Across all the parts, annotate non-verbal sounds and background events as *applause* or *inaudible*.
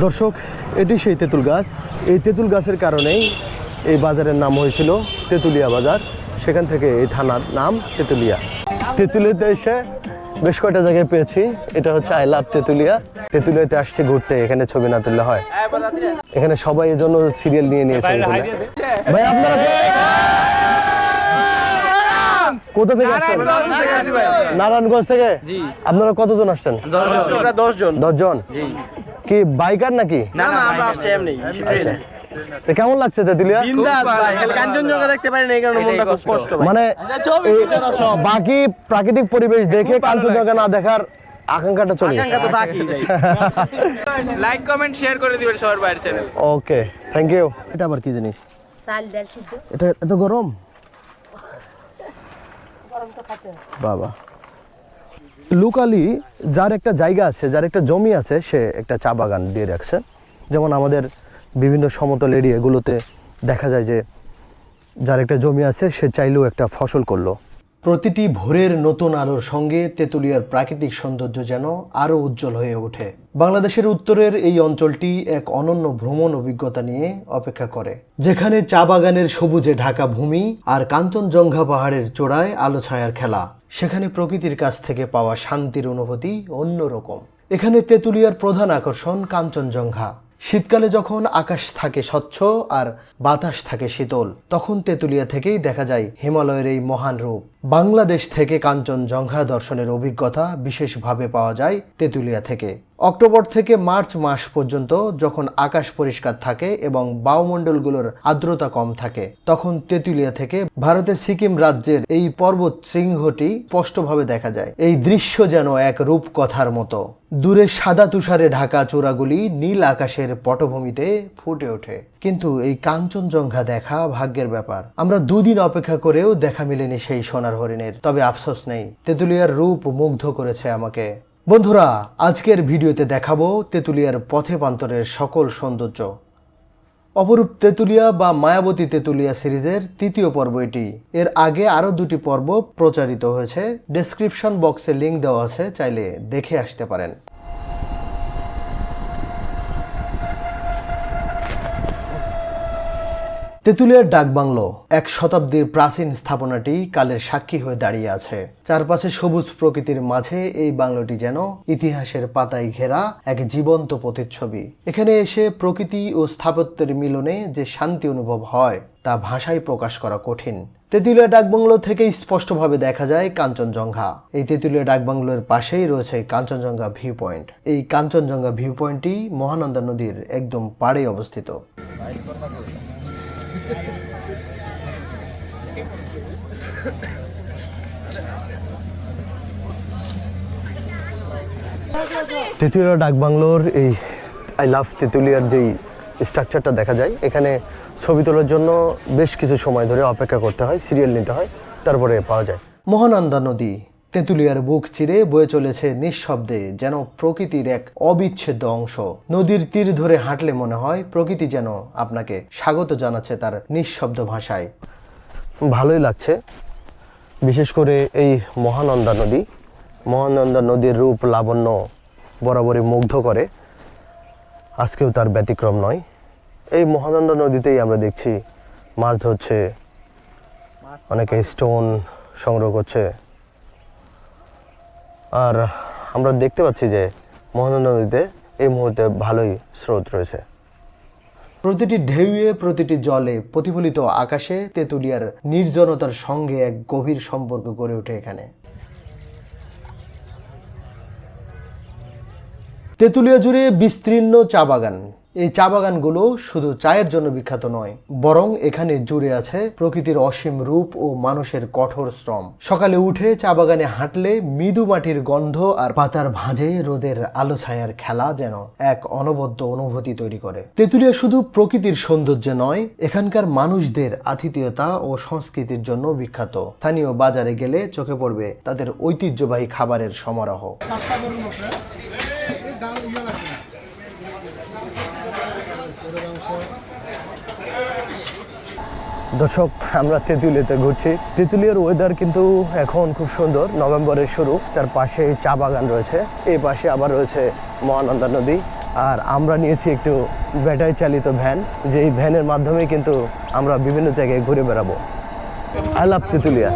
দর্শক এটি সেই তেঁতুল গাছ। এই তেঁতুল গাছের কারণেই এই বাজারের নাম হয়েছিল তেঁতুলিয়া বাজার। সেখান থেকে এই থানার নাম তেঁতুলিয়া। তেঁতুলিয়াতে এসে বেশ কয়টা জায়গায় পেয়েছি। এটা হচ্ছে আই লাভ তেঁতুলিয়া। তেঁতুলিয়াতে আসছে ঘুরতে এখানে ছবি না তুললে হয়। এখানে সবাই এই জন্য সিরিয়াল নিয়ে নিয়েছে ভাই আপনারা কোথা থেকে আসছেন? নারায়ণগঞ্জ থেকে আপনারা কতজন আসছেন? দশ জন দশজন? কি বাইকার নাকি? না না আমরা আসছি এমনি। তো কেমন লাগছে তেঁতুলিয়া কাঞ্চনজঙ্ঘা দেখতে পারি না এই কারণে মনটা খুব কষ্ট মানে বাকি প্রাকৃতিক পরিবেশ দেখে কাঞ্চনজঙ্ঘা না দেখার আকাঙ্ক্ষাটা চলে। লাইক কমেন্ট শেয়ার করে দিবেন সবার বাইরের চ্যানেল ওকে থ্যাংক ইউ এটা আবার কি জিনিস? চাল ডাল সিদ্ধ। এটা এত গরম? বাবা। লোকালি যার একটা জায়গা আছে, যার একটা জমি আছে, সে একটা চা বাগান দিয়ে রাখছে। যেমন আমাদের বিভিন্ন সমতল এরিয়াগুলোতে দেখা যায় যে, যার একটা জমি আছে, সে চাইলেও একটা ফসল করল। প্রতিটি ভোরের নতুন আলোর সঙ্গে তেঁতুলিয়ার প্রাকৃতিক সৌন্দর্য যেন আরও উজ্জ্বল হয়ে ওঠে। বাংলাদেশের উত্তরের এই অঞ্চলটি এক অনন্য ভ্রমণ অভিজ্ঞতা নিয়ে অপেক্ষা করে, যেখানে চা বাগানের সবুজে ঢাকা ভূমি আর কাঞ্চনজঙ্ঘা পাহাড়ের চূড়ায় আলো ছায়ার খেলা। সেখানে প্রকৃতির কাছ থেকে পাওয়া শান্তির অনুভূতি অন্যরকম। এখানে তেঁতুলিয়ার প্রধান আকর্ষণ কাঞ্চনজঙ্ঘা। শীতকালে যখন আকাশ থাকে স্বচ্ছ আর বাতাস থাকে শীতল, তখন তেঁতুলিয়া থেকেই দেখা যায় হিমালয়ের এই মহান রূপ। বাংলাদেশ থেকে কাঞ্চনজঙ্ঘা দর্শনের অভিজ্ঞতা বিশেষভাবে পাওয়া যায় তেঁতুলিয়া থেকে। অক্টোবর থেকে মার্চ মাস পর্যন্ত যখন আকাশ পরিষ্কার থাকে এবং বায়ুমণ্ডলগুলোর আর্দ্রতা কম থাকে, তখন তেঁতুলিয়া থেকে ভারতের সিকিম রাজ্যের এই পর্বত শৃঙ্গটি স্পষ্টভাবে দেখা যায়। এই দৃশ্য যেন এক রূপকথার মতো। দূরে সাদা তুষারে ঢাকা চূড়াগুলি নীল আকাশের পটভূমিতে ফুটে ওঠে। কিন্তু এই কাঞ্চনজঙ্ঘা দেখা ভাগ্যের ব্যাপার। আমরা দুদিন অপেক্ষা করেও দেখা মিলেনি সেই সোনার হরিণের। তবে আফসোস নেই, তেঁতুলিয়ার রূপ মুগ্ধ করেছে আমাকে। বন্ধুরা, আজকের ভিডিওতে দেখাবো তেঁতুলিয়ার পথে প্রান্তরের সকল সৌন্দর্য। অপরূপ তেঁতুলিয়া বা মায়াবতী তেঁতুলিয়া সিরিজের তৃতীয় পর্ব এটি। এর আগে আরও দুটি পর্ব প্রচারিত হয়েছে। ডেসক্রিপশন বক্সে লিঙ্ক দেওয়া আছে, চাইলে দেখে আসতে পারেন। তেঁতুলিয়ার ডাকবাংলো এক শতাব্দীর প্রাচীন স্থাপনাটি কালের সাক্ষী হয়ে দাঁড়িয়ে আছে। চারপাশে সবুজ প্রকৃতির মাঝে এই বাংলোটি যেন ইতিহাসের পাতায় ঘেরা এক জীবন্ত প্রতিচ্ছবি। এখানে এসে প্রকৃতি ও স্থাপত্যের মিলনে যে শান্তি অনুভব হয়, তা ভাষায় প্রকাশ করা কঠিন। তেঁতুলিয়া ডাকবাংলো থেকেই স্পষ্টভাবে দেখা যায় কাঞ্চনজঙ্ঘা। এই তেঁতুলিয়া ডাকবাংলোর পাশেই রয়েছে কাঞ্চনজঙ্ঘা ভিউ পয়েন্ট এই কাঞ্চনজঙ্ঘা ভিউ পয়েন্টটি মহানন্দা নদীর একদম পাড়ে অবস্থিত। তেঁতুলিয়া ডাকবাংলোর এই আই লাভ তেঁতুলিয়ার যেই স্ট্রাকচারটা দেখা যায়, এখানে ছবি তোলার জন্য বেশ কিছু সময় ধরে অপেক্ষা করতে হয় সিরিয়াল নিতে হয়, তারপরে পাওয়া যায়। মহানন্দা নদী। তেঁতুলিয়ার বুক চিরে বয়ে চলেছে নিঃশব্দে, যেন প্রকৃতির এক অবিচ্ছেদ্য অংশ। নদীর তীর ধরে হাঁটলে মনে হয় প্রকৃতি যেন আপনাকে স্বাগত জানাচ্ছে তার নিঃশব্দ ভাষায়। ভালোই লাগছে। বিশেষ করে এই মহানন্দা নদী। মহানন্দা নদীর রূপ লাবণ্য বরাবরই মুগ্ধ করে। আজকেও তার ব্যতিক্রম নয়। এই মহানন্দা নদীতেই আমরা দেখছি মাছ ধরছে, অনেকে স্টোন সংগ্রহ করছে। আর আমরা দেখতে পাচ্ছি যে মহানন্দা নদীতে এই মুহূর্তে ভালোই স্রোত রয়েছে। প্রতিটি ঢেউয়ে, প্রতিটি জলে প্রতিফলিত আকাশে তেঁতুলিয়ার নির্জনতার সঙ্গে এক গভীর সম্পর্ক গড়ে ওঠে এখানে। তেঁতুলিয়া জুড়ে বিস্তীর্ণ চা বাগান। এই চা বাগানগুলো শুধু চায়ের জন্য বিখ্যাত নয়, বরং এখানে জুড়ে আছে প্রকৃতির অসীম রূপ ও মানুষের কঠোর শ্রম। সকালে উঠে চা বাগানে হাঁটলে মৃদু মাটির গন্ধ আর পাতার ভাঁজে রোদের আলো ছায়ার খেলা যেন এক অনবদ্য অনুভূতি তৈরি করে। তেঁতুলিয়া শুধু প্রকৃতির সৌন্দর্য নয়, এখানকার মানুষদের আতিথেয়তা ও সংস্কৃতির জন্য বিখ্যাত। স্থানীয় বাজারে গেলে চোখে পড়বে তাদের ঐতিহ্যবাহী খাবারের সমারোহ। দর্শক, আমরা তেঁতুলিয়াতে ঘুরছি। তেঁতুলিয়ার ওয়েদার কিন্তু এখন খুব সুন্দর, নভেম্বরের শুরু। তার পাশে চা বাগান রয়েছে, এই পাশে আবার রয়েছে মহানন্দা নদী। আর আমরা নিয়েছি একটু ব্যাটারি চালিত ভ্যান যে এই ভ্যানের মাধ্যমে কিন্তু আমরা বিভিন্ন জায়গায় ঘুরে বেড়াবো। I love Tetulia.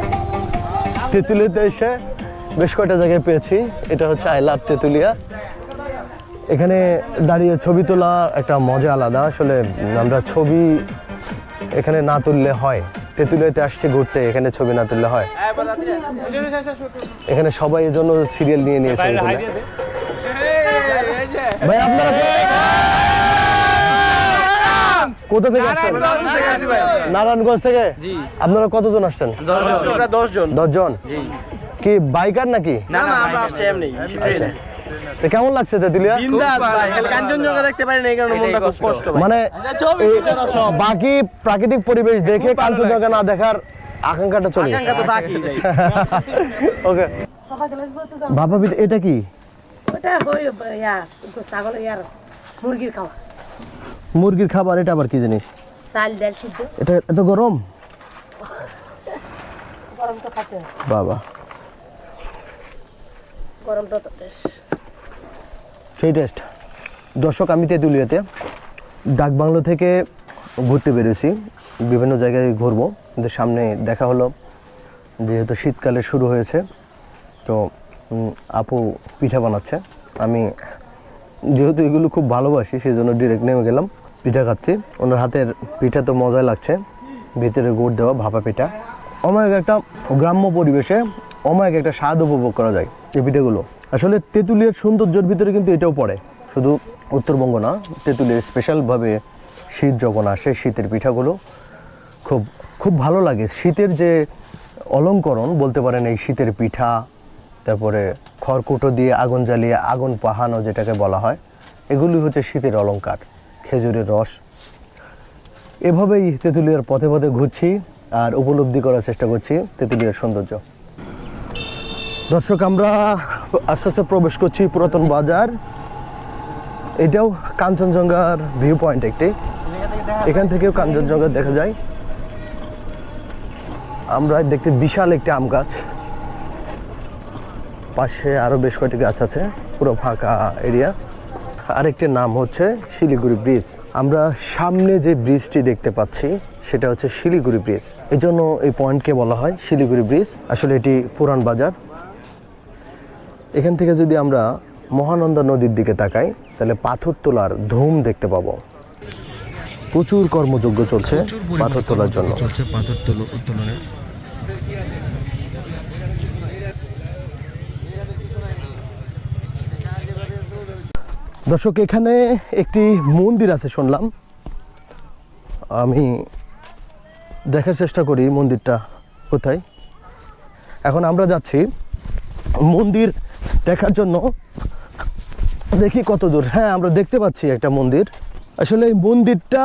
তেঁতুলিয়াতে এসে বেশ কয়টা জায়গায় পেয়েছি, এটা হচ্ছে আই লাভ তেঁতুলিয়া। এখানে দাঁড়িয়ে ছবি তোলা একটা মজা আলাদা। আসলে আমরা ছবি এখানে না তুললে হয়। তেঁতুলিয়াতে আসছি ঘুরতে এখানে ছবি না তুললে হয়। এখানে সবাই এই জন্য সিরিয়াল নিয়ে নিয়ে ছবি তোলে ভাই আপনারা কোথা থেকে আসছেন? নারায়ণগঞ্জ থেকে আপনারা কতজন আসছেন? আমরা দশ জন দশজন কি বাইকার নাকি? না না আমরা আসছি এমনি। আচ্ছা। তো কেমন লাগছে তেঁতুলিয়া কাঞ্চনজঙ্ঘা দেখতে পারি না এই কারণে মনটা খুব কষ্ট। মানে বাকি প্রাকৃতিক পরিবেশ দেখে কাঞ্চনজঙ্ঘা না দেখার আকাঙ্ক্ষাটা চলে। ওকে *laughs* বাবা বিদ- এটা কি? ওটা ছাগল ইয়ার মুরগির খাওয়া। মুরগির খাবার এটা আবার কি জিনিস? চাল ডাল সিদ্ধ। এটা এত গরম? গরম তো বাবা। গরম তো সেই টেস্ট দর্শক, আমি তেঁতুলিয়াতে ডাকবাংলো থেকে ঘুরতে বেরোছি বিভিন্ন জায়গায় ঘুরবো। কিন্তু সামনে দেখা হলো, যেহেতু শীতকালে শুরু হয়েছে, তো আপু পিঠা বানাচ্ছে। আমি যেহেতু এগুলো খুব ভালোবাসি সেই জন্য ডিরেক্ট নেমে গেলাম, পিঠা খাচ্ছি। ওনার হাতের পিঠা তো মজাই লাগছে। ভিতরে গুড় দেওয়া ভাপা পিঠা। অমায়িক একটা গ্রাম্য পরিবেশে অমায়িক একটা স্বাদ উপভোগ করা যায় এই পিঠেগুলো। আসলে তেঁতুলিয়ার সৌন্দর্যের ভিতরে কিন্তু এটাও পড়ে। শুধু উত্তরবঙ্গ না, তেঁতুলিয়ার স্পেশালভাবে শীত যখন আসে, শীতের পিঠাগুলো খুব খুব ভালো লাগে। শীতের যে অলঙ্করণ বলতে পারেন এই শীতের পিঠা, তারপরে খড়কুটো দিয়ে আগুন জ্বালিয়ে আগুন পাহানো যেটাকে বলা হয় এগুলি হচ্ছে শীতের অলঙ্কার, খেজুরের রস। এভাবেই তেঁতুলিয়ার পথে পথে ঘুরছি আর উপলব্ধি করার চেষ্টা করছি তেঁতুলিয়ার সৌন্দর্য। দর্শক, আমরা আস্তে আস্তে প্রবেশ করছি পুরাতন বাজার। এটাও কাঞ্চনজঙ্ঘার ভিউ পয়েন্ট একটি। এখান থেকেও কাঞ্চনজঙ্ঘা দেখা যায়। আমরা দেখতে বিশাল একটি আম গাছ। পাশে আরও বেশ কয়েকটি গাছ আছে, পুরো ফাঁকা এরিয়া আরেকটির নাম হচ্ছে শিলিগুড়ি ব্রিজ। আমরা সামনে যে ব্রিজটি দেখতে পাচ্ছি, সেটা হচ্ছে শিলিগুড়ি ব্রিজ। এই জন্য এই পয়েন্টকে বলা হয় শিলিগুড়ি ব্রিজ। আসলে এটি পুরান বাজার। এখান থেকে যদি আমরা মহানন্দা নদীর দিকে তাকাই তাহলে পাথর তোলার ধুম দেখতে পাবো। প্রচুর কর্মযজ্ঞ চলছে পাথর তোলার জন্য। চলছে পাথর উত্তোলনের দর্শক এখানে একটি মন্দির আছে শুনলাম। আমি দেখার চেষ্টা করি মন্দিরটা কোথায়। এখন আমরা যাচ্ছি মন্দির দেখার জন্য। দেখি কত দূর। হ্যাঁ আমরা দেখতে পাচ্ছি একটা মন্দির। আসলে এই মন্দিরটা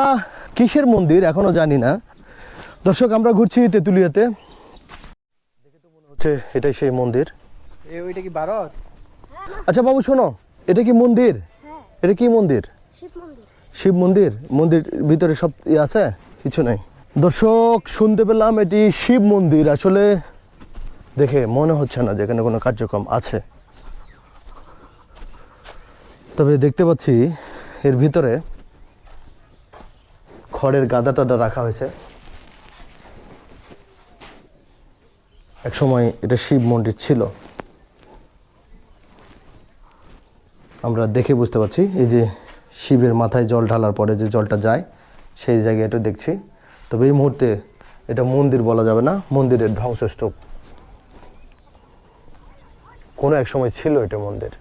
কিসের মন্দির এখনও জানি না। দর্শক আমরা ঘুরছি তেঁতুলিয়াতে। দেখে তো মনে হচ্ছে এটাই সেই মন্দির। ওইটা কি ভারত? আচ্ছা বাবু শোনো এটা কি মন্দির? এটা কি মন্দির। শিব মন্দির? মন্দির ভিতরে সব ই আছে? কিছু নাই। দর্শক শুনতে পেলাম এটি শিব মন্দির। আসলে দেখে মনে হচ্ছে না যেখানে কোনো কার্যক্রম আছে। তবে দেখতে পাচ্ছি এর ভিতরে খড়ের গাদা টাদা রাখা হয়েছে। এক সময় এটা শিব মন্দির ছিল। আমরা দেখে বুঝতে পারছি, এই যে শিবের মাথায় জল ঢালার পরে যে জলটা যায়, সেই জায়গাটা দেখছি। তবে এই মুহূর্তে এটা মন্দির বলা যাবে না, মন্দিরের ধ্বংসস্তূপ। কোনো এক সময় ছিল এটা মন্দির।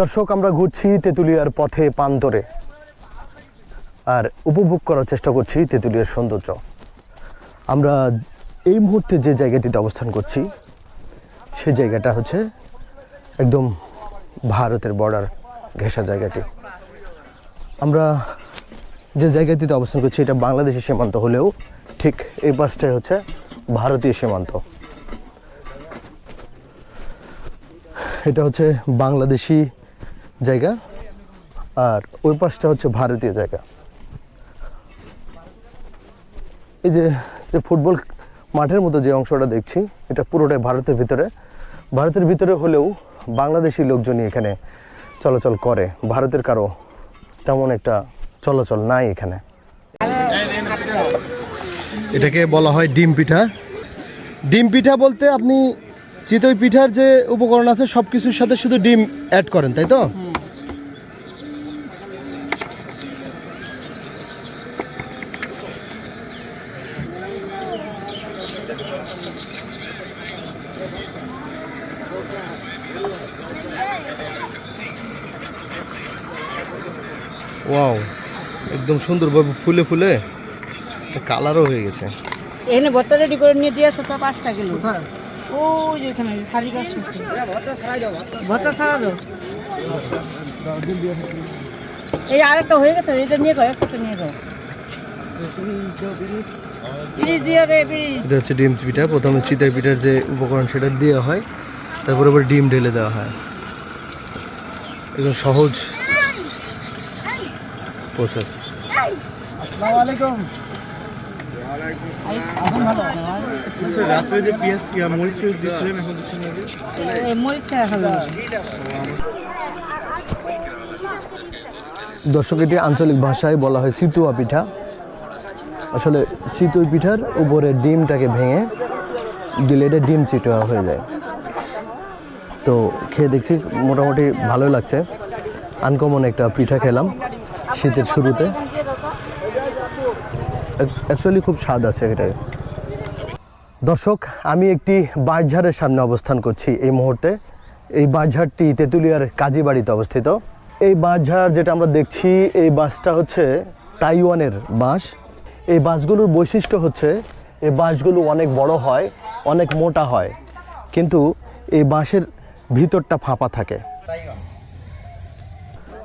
দর্শক, আমরা ঘুরছি তেঁতুলিয়ার পথে পান্তরে আর উপভোগ করার চেষ্টা করছি তেঁতুলিয়ার সৌন্দর্য। আমরা এই মুহূর্তে যে জায়গাটিতে অবস্থান করছি, সে জায়গাটা হচ্ছে একদম ভারতের বর্ডার ঘেঁষা জায়গাটি। আমরা যে জায়গাটিতে অবস্থান করছি, এটা বাংলাদেশের সীমান্ত হলেও ঠিক এই পাশটাই হচ্ছে ভারতীয় সীমান্ত। এটা হচ্ছে বাংলাদেশি জায়গা, আর ওই পাশটা হচ্ছে ভারতীয় জায়গা। এই যে যে ফুটবল মাঠের মতো যে অংশটা দেখছি, এটা পুরোটাই ভারতের ভিতরে। ভারতের ভিতরে হলেও বাংলাদেশি লোকজনই এখানে চলাচল করে। ভারতের কারও তেমন একটা চলাচল নাই এখানে। এটাকে বলা হয় ডিম পিঠা। ডিম পিঠা বলতে আপনি চিতই পিঠার যে উপকরণ আছে সব কিছুর সাথে শুধু ডিম অ্যাড করেন, তাই তো? একদম সুন্দরভাবে ফুলে ফুলে কালারও হয়ে গেছে। এখানে ভর্তা রেডি করে নিয়ে দিয়ে আসো তো পাঁচটা কিলো। ও যে এখানে শাড়ি গাছ ভর্তা ছাড়া দাও এই আরেকটা হয়ে গেছে এটা নিয়ে যাও একটা নিয়ে যাও। এটা হচ্ছে ডিম পিঠা প্রথমে চিতাই পিঠার যে উপকরণ সেটা দেওয়া হয় তারপরে আবার ডিম ঢেলে দেওয়া হয়। একদম সহজ প্রসেস রাত্রে যে পেঁয়াজ মরিচ টরিচ দিচ্ছিলেন এখন দিচ্ছেন না যে? এই মরিচটা খাবে দর্শক এটি আঞ্চলিক ভাষায় বলা হয় সিতুয়া পিঠা। আসলে সিতুই পিঠার উপরে ডিমটাকে ভেঙে দিলে এটা ডিম চিটোয়া হয়ে যায়। তো খেয়ে দেখছি মোটামুটি ভালোই লাগছে। আনকমন একটা পিঠা খেলাম শীতের শুরুতে। অ্যাকচুয়ালি খুব স্বাদ আছে এটাই দর্শক, আমি একটি বাঁশঝাড়ের সামনে অবস্থান করছি এই মুহূর্তে। এই বাঁশঝাড়টি তেঁতুলিয়ার কাজীবাড়িতে অবস্থিত। এই বাঁশঝাড় যেটা আমরা দেখছি, এই বাঁশটা হচ্ছে তাইওয়ানের বাঁশ। এই বাঁশগুলোর বৈশিষ্ট্য হচ্ছে, এই বাঁশগুলো অনেক বড় হয়, অনেক মোটা হয়। কিন্তু এই বাঁশের ভিতরটা ফাঁপা থাকে।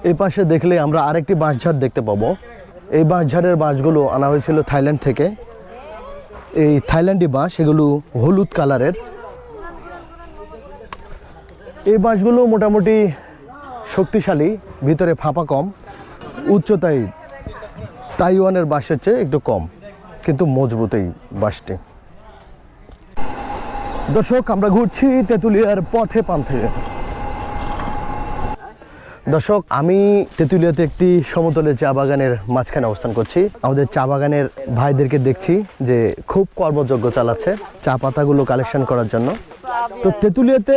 এই পাশে দেখলে আমরা আরেকটি বাঁশঝাড় দেখতে পাবো। এই বাঁশঝাড়ের বাঁশগুলো আনা হয়েছিল থাইল্যান্ড থেকে। এই থাইল্যান্ডি বাঁশ, এগুলো হলুদ কালারের। এই বাঁশগুলো মোটামুটি শক্তিশালী, ভিতরে ফাঁপা কম, উচ্চতায় তাইওয়ানের বাঁশের চেয়ে একটু কম, কিন্তু মজবুত এই বাঁশটি। দর্শক, আমরা ঘুরছি তেঁতুলিয়ার পথে পান্থে। দর্শক, আমি তেঁতুলিয়াতে একটি সমতলে চা বাগানের মাঝখানে অবস্থান করছি। আমাদের চা বাগানের ভাইদেরকে দেখছি যে খুব কর্মযজ্ঞ চালাচ্ছে চা পাতাগুলো কালেকশন করার জন্য। তো তেঁতুলিয়াতে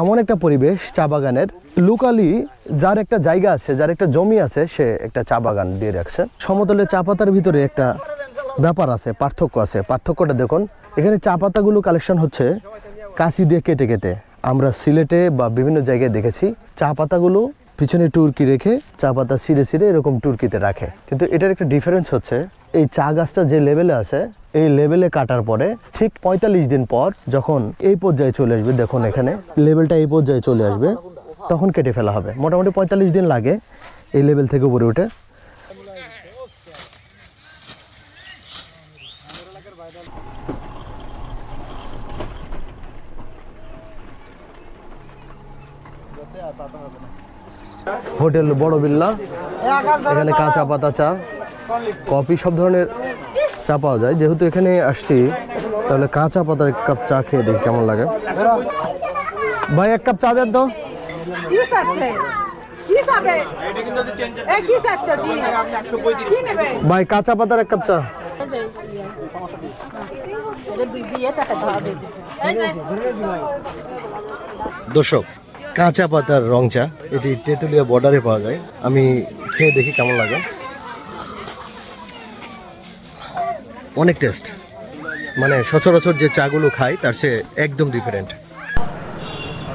এমন একটা পরিবেশ চা বাগানের। লোকালি যার একটা জায়গা আছে, যার একটা জমি আছে, সে একটা চা বাগান দিয়ে রাখছে। সমতলে চা পাতার ভিতরে একটা ব্যাপার আছে, পার্থক্য আছে। পার্থক্যটা দেখুন, এখানে চা পাতাগুলো কালেকশন হচ্ছে কাশি দিয়ে কেটে কেটে। আমরা সিলেটে বা বিভিন্ন জায়গায় দেখেছি, চা পাতাগুলো পিছনে টুরকি রেখে চা পাতা সিঁড়ে সিঁড়ে এরকম টুরকিতে রাখে। কিন্তু এটার একটা ডিফারেন্স হচ্ছে, এই চা গাছটা যে লেভেলে আছে, এই লেভেলে কাটার পরে ঠিক পঁয়তাল্লিশ দিন পর যখন এই পর্যায়ে চলে আসবে, দেখুন এখানে লেভেলটা এই পর্যায়ে চলে আসবে, তখন কেটে ফেলা হবে। মোটামুটি পঁয়তাল্লিশ দিন লাগে এই লেভেল থেকে উপরে উঠে। হোটেল বড় বিল্লা এখানে কাঁচা পাতা চা কফি সব ধরনের চা পাওয়া যায় যেহেতু এখানে আসছি তাহলে কাঁচা পাতার এক কাপ চা খেয়ে দেখি কেমন লাগে ভাই এক কাপ চা দেন তো ভাই কাঁচা পাতার এক কাপ চা দর্শক কাঁচা পাতার রং চা। এটি তেঁতুলিয়া বর্ডারে পাওয়া যায়। আমি খেয়ে দেখি কেমন লাগে। অনেক টেস্ট মানে সচরাচর যে চাগুলো খাই, তার সে একদম ডিফারেন্ট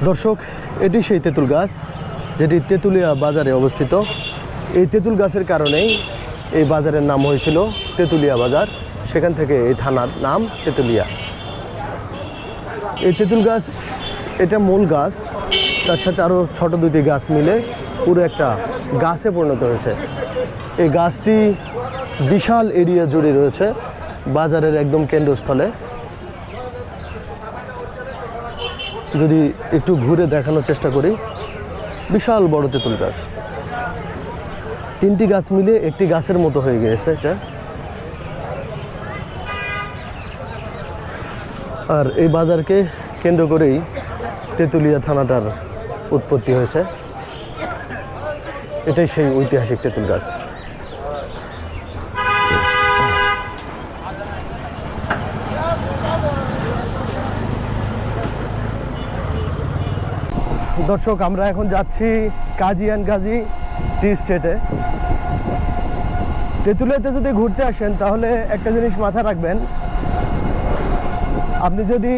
দর্শক, এটি সেই তেঁতুল গাছ, যেটি তেঁতুলিয়া বাজারে অবস্থিত। এই তেঁতুল গাছের কারণেই এই বাজারের নাম হয়েছিল তেঁতুলিয়া বাজার। সেখান থেকে এই থানার নাম তেঁতুলিয়া। এই তেঁতুল গাছ এটা মূল গাছ, তার সাথে আরও ছোট দুটি গাছ মিলে পুরো একটা গাছে পরিণত হয়েছে। এই গাছটি বিশাল এরিয়া জুড়ে রয়েছে, বাজারের একদম কেন্দ্রস্থলে। যদি একটু ঘুরে দেখানোর চেষ্টা করি, বিশাল বড় তেঁতুল গাছ। তিনটি গাছ মিলে একটি গাছের মতো হয়ে গিয়েছে এটা। আর এই বাজারকে কেন্দ্র করেই তেঁতুলিয়া থানাটার উৎপত্তি হয়েছে। এটাই সেই ঐতিহাসিক তেঁতুল গাছ। দর্শক, আমরা এখন যাচ্ছি কাজী অ্যান্ড গাজী টি স্টেটে। তেঁতুলিয়াতে যদি ঘুরতে আসেন, তাহলে একটা জিনিস মাথায় রাখবেন। আপনি যদি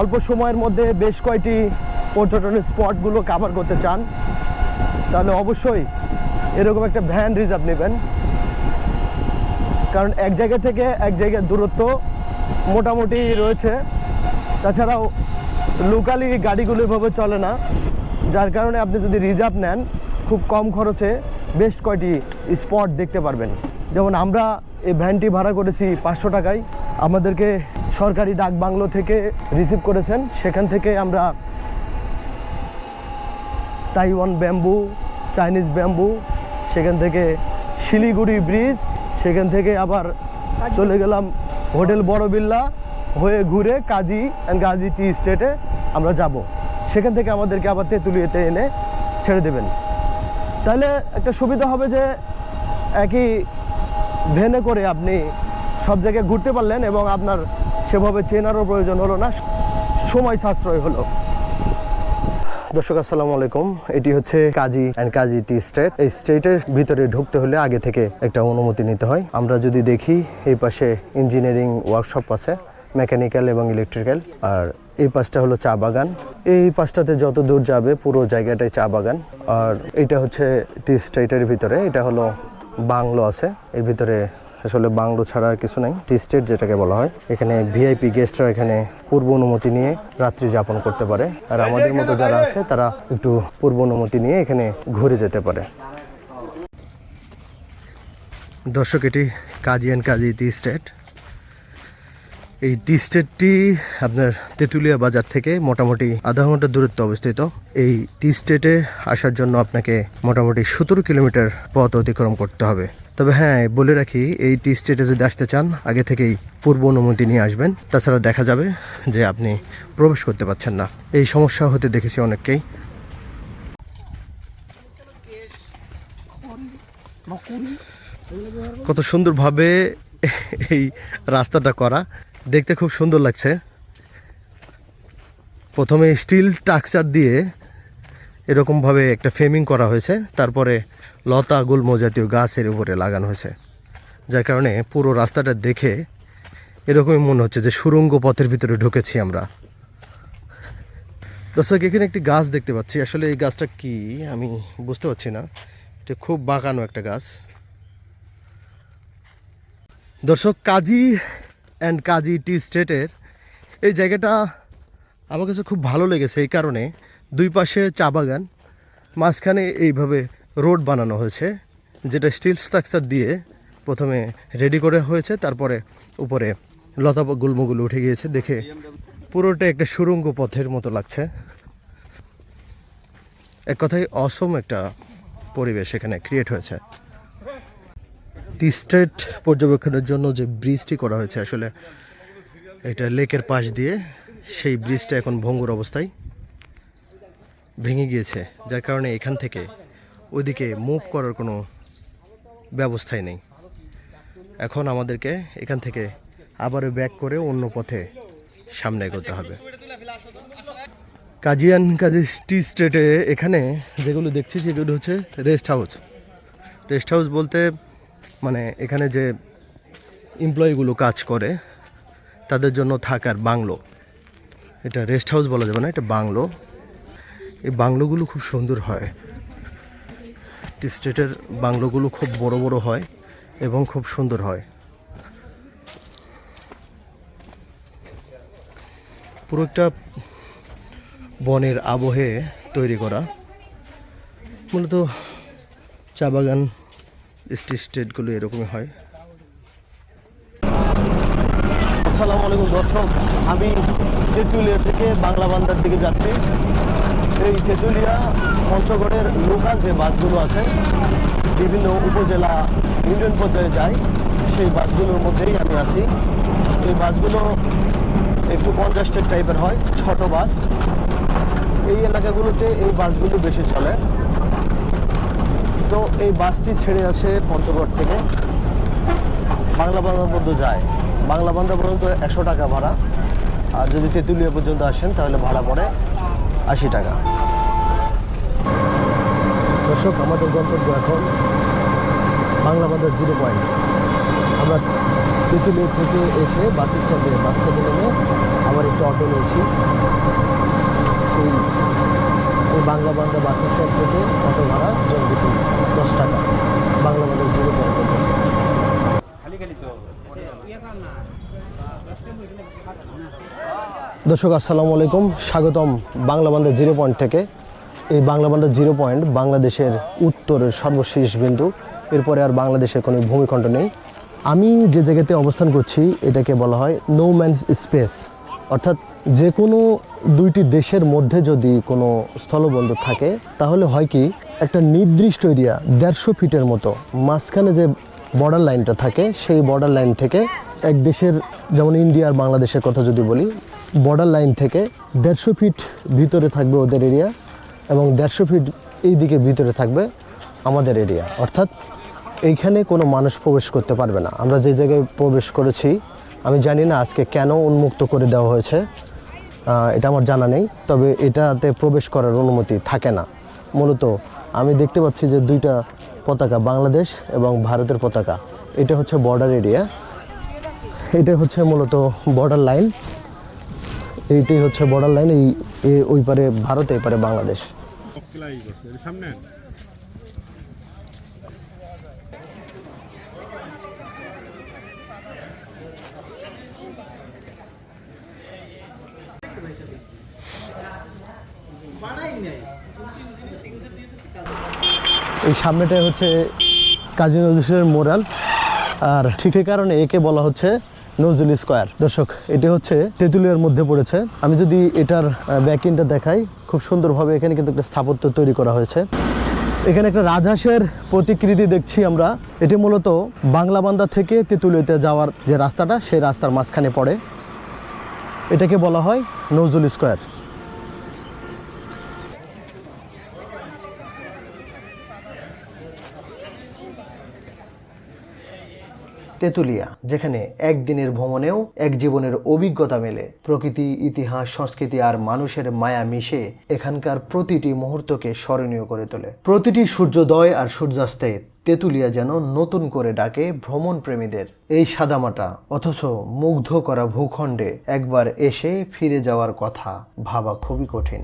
অল্প সময়ের মধ্যে বেশ কয়টি পর্যটনের স্পটগুলো কাভার করতে চান, তাহলে অবশ্যই এরকম একটা ভ্যান রিজার্ভ নেবেন। কারণ এক জায়গা থেকে এক জায়গার দূরত্ব মোটামুটি রয়েছে। তাছাড়াও লোকালি গাড়িগুলো এভাবে চলে না, যার কারণে আপনি যদি রিজার্ভ নেন, খুব কম খরচে বেশ কয়টি স্পট দেখতে পারবেন। যেমন আমরা এই ভ্যানটি ভাড়া করেছি পাঁচশো টাকায়। আমাদেরকে সরকারি ডাক বাংলো থেকে রিসিভ করেছেন। সেখান থেকে আমরা তাইওয়ান ব্যাম্বু চাইনিজ ব্যাম্বু সেখান থেকে শিলিগুড়ি ব্রিজ সেখান থেকে আবার চলে গেলাম হোটেল বড় বিল্লা হয়ে ঘুরে কাজী অ্যান্ড গাজী টি স্টেটে আমরা যাব। সেখান থেকে আমাদেরকে আবার তেঁতুলিয়াতে এনে ছেড়ে দেবেন। তাহলে একটা সুবিধা হবে যে একই ভেনে করে আপনি সব জায়গায় ঘুরতে পারলেন এবং আপনার সেভাবে চেনারও প্রয়োজন হলো না, সময় সাশ্রয় হলো। দর্শক, আসসালামু আলাইকুম। এটি হচ্ছে কাজী অ্যান্ড কাজী টি স্টেট। এই স্টেটের ভিতরে ঢুকতে হলে আগে থেকে একটা অনুমতি নিতে হয়। আমরা যদি দেখি, এই পাশে ইঞ্জিনিয়ারিং ওয়ার্কশপ আছে, মেকানিক্যাল এবং ইলেকট্রিক্যাল। আর এই পাশটা হলো চা বাগান। এই পাশটাতে যত দূর যাবে, পুরো জায়গাটাই চা বাগান। আর এটা হচ্ছে টি স্টেটের ভিতরে। এটা হলো বাংলো আছে। এর ভিতরে আসলে বাংলো ছাড়া আর কিছু নাই। টি স্টেট যেটাকে বলা হয়। এখানে ভিআইপি গেস্টরা এখানে পূর্ব অনুমতি নিয়ে রাত্রি যাপন করতে পারে। আর আমাদের মতো যারা আছে, তারা একটু পূর্ব অনুমতি নিয়ে এখানে ঘুরে যেতে পারে। দর্শক, এটি কাজী অ্যান্ড কাজী টি স্টেট। এই টি স্টেটটি আপনার তেঁতুলিয়া বাজার থেকে মোটামুটি আধা ঘণ্টা দূরত্বে অবস্থিত। এই টি স্টেটে আসার জন্য আপনাকে মোটামুটি সতেরো কিলোমিটার পথ অতিক্রম করতে হবে। তবে হ্যাঁ বলে রাখি এই টি স্টেটে যদি আসতে চান, আগে থেকেই পূর্ব অনুমতি নিয়ে আসবেন। তাছাড়া দেখা যাবে যে আপনি প্রবেশ করতে পারছেন না। এই সমস্যা হতে দেখেছি অনেককেই। কত সুন্দরভাবে এই রাস্তাটা করা। দেখতে খুব সুন্দর লাগছে। প্রথমে স্টিল টাকচার দিয়ে এরকমভাবে একটা ফ্রেমিং করা হয়েছে। তারপরে লতা গুল্ম জাতীয় গাছের উপরে লাগানো হয়েছে, যার কারণে পুরো রাস্তাটা দেখে এরকমই মনে হচ্ছে যে সুরঙ্গ পথের ভিতরে ঢুকেছি আমরা। দর্শক, এখানে একটি গাছ দেখতে পাচ্ছি। আসলে এই গাছটা কি আমি বুঝতে পারছি না। এটা খুব বাঁকানো একটা গাছ। দর্শক, কাজী অ্যান্ড কাজী টি স্টেটের এই জায়গাটা আমার কাছে খুব ভালো লেগেছে। এই কারণে দুই পাশে চা বাগান, মাঝখানে এইভাবে রোড বানানো হয়েছে, যেটা স্টিল স্ট্রাকচার দিয়ে প্রথমে রেডি করে হয়েছে, তারপরে উপরে লতা গুল্মগুলো উঠে গিয়েছে, দেখে পুরোটা একটা সুরঙ্গ পথের মতো লাগছে। এক কথায় অসম একটা পরিবেশ এখানে ক্রিয়েট হয়েছে। টি স্টেট পর্যবেক্ষণের জন্য যে ব্রিজটি করা হয়েছে আসলে, এটা লেকের পাশ দিয়ে, সেই ব্রিজটা এখন ভঙ্গুর অবস্থায় ভেঙে গিয়েছে, যার কারণে এখান থেকে ওইদিকে মুভ করার কোনো ব্যবস্থাই নেই। এখন আমাদেরকে এখান থেকে আবারও ব্যাক করে অন্য পথে সামনে এগোতে হবে। কাজিয়ান কাজি টি স্টেটে এখানে যেগুলো দেখছি সেগুলো হচ্ছে রেস্ট হাউস রেস্ট হাউস বলতে মানে এখানে যে এমপ্লয়িগুলো কাজ করে, তাদের জন্য থাকার বাংলো। এটা রেস্ট হাউস বলা যাবে না, এটা বাংলো। এই বাংলোগুলো খুব সুন্দর হয়। টি স্টেটের বাংলোগুলো খুব বড় বড় হয় এবং খুব সুন্দর হয়। পুরো একটা বনের আবহে তৈরি করা। মূলত চা বাগান, স্টেট স্টেটগুলো এরকমই হয়। আসসালামু আলাইকুম দর্শক, আমি তেঁতুলিয়া থেকে বাংলা বান্দার দিকে যাচ্ছি। এই তেঁতুলিয়া পঞ্চগড়ের লোকাল যে বাসগুলো আছে, বিভিন্ন উপজেলা ইউনিয়ন পর্যায়ে যায়, সেই বাসগুলোর মধ্যেই আমি আছি। এই বাসগুলো একটু কনজাস্টেড টাইপের হয়, ছোট বাস। এই এলাকাগুলোতে এই বাসগুলো বেশি চলে। তো এই বাসটি ছেড়ে আসে পঞ্চগড় থেকে। বাংলা বান্ধা পর্যন্ত যায়। বাংলা বান্ধা পর্যন্ত একশো টাকা ভাড়া। আর যদি তেঁতুলিয়া পর্যন্ত আসেন, তাহলে ভাড়া পড়ে আশি টাকা। দর্শক, আমাদের গন্তব্য এখন বাংলা বান্ধার জিরো পয়েন্ট। আমরা তেঁতুলিয়া থেকে এসে বাস স্ট্যান্ডে বাস থেকে নেমে আবার একটু অটো নিয়েছি এই বাংলা বান্ধা বাস স্ট্যান্ড থেকে অটো ভাড়া জলদিতে দশ টাকা। বাংলা বান্ধার জিরো পয়েন্ট। দর্শক, আসসালামু আলাইকুম। স্বাগতম বাংলা বান্ধা জিরো পয়েন্ট থেকে। এই বাংলা বান্ধা জিরো পয়েন্ট বাংলাদেশের উত্তরের সর্বশেষ বিন্দু। এরপরে আর বাংলাদেশের কোনো ভূমিখণ্ড নেই। আমি যে জায়গাতে অবস্থান করছি, এটাকে বলা হয় নো ম্যানস স্পেস অর্থাৎ যে কোনো দুইটি দেশের মধ্যে যদি কোনো স্থলবন্দর থাকে, তাহলে হয় কি, একটা নির্দিষ্ট এরিয়া দেড়শো ফিটের মতো, মাঝখানে যে বর্ডার লাইনটা থাকে, সেই বর্ডার লাইন থেকে এক দেশের, যেমন ইন্ডিয়া আর বাংলাদেশের কথা যদি বলি বর্ডার লাইন থেকে দেড়শো ফিট ভিতরে থাকবে ওদের এরিয়া এবং দেড়শো ফিট এই দিকে ভিতরে থাকবে আমাদের এরিয়া অর্থাৎ এইখানে কোনো মানুষ প্রবেশ করতে পারবে না। আমরা যে জায়গায় প্রবেশ করেছি, আমি জানি না আজকে কেন উন্মুক্ত করে দেওয়া হয়েছে এটা আমার জানা নেই। তবে এটাতে প্রবেশ করার অনুমতি থাকে না। মূলত আমি দেখতে পাচ্ছি যে দুইটা পতাকা, বাংলাদেশ এবং ভারতের পতাকা। এটা হচ্ছে বর্ডার এরিয়া এটা হচ্ছে মূলত বর্ডার লাইন এইটাই হচ্ছে বর্ডার লাইন এই ওই পারে ভারত এই পারে বাংলাদেশ। এই সামনেটাই হচ্ছে কাজী নজরুলের মোরাল। আর ঠিক এই কারণে একে বলা হচ্ছে নজরুল স্কোয়ার। দর্শক, এটি হচ্ছে তেঁতুলিয়ার মধ্যে পড়েছে। আমি যদি এটার ব্যাকিংটা দেখাই, খুব সুন্দরভাবে এখানে কিন্তু একটা স্থাপত্য তৈরি করা হয়েছে। এখানে একটা রাজহাঁসের প্রতিকৃতি দেখছি আমরা। এটি মূলত বাংলাবান্ধা থেকে তেঁতুলিয়াতে যাওয়ার যে রাস্তাটা, সেই রাস্তার মাঝখানে পড়ে। এটাকে বলা হয় নজরুল স্কোয়ার। তেঁতুলিয়া, যেখানে একদিনের ভ্রমণেও এক জীবনের অভিজ্ঞতা মেলে। প্রকৃতি, ইতিহাস, সংস্কৃতি আর মানুষের মায়া মিশে এখানকার প্রতিটি মুহূর্তকে স্মরণীয় করে তোলে। প্রতিটি সূর্যোদয় আর সূর্যাস্তে তেঁতুলিয়া যেন নতুন করে ডাকে ভ্রমণ প্রেমীদের এই সাদামাটা, অথচ মুগ্ধ করা ভূখণ্ডে একবার এসে ফিরে যাওয়ার কথা ভাবা খুবই কঠিন।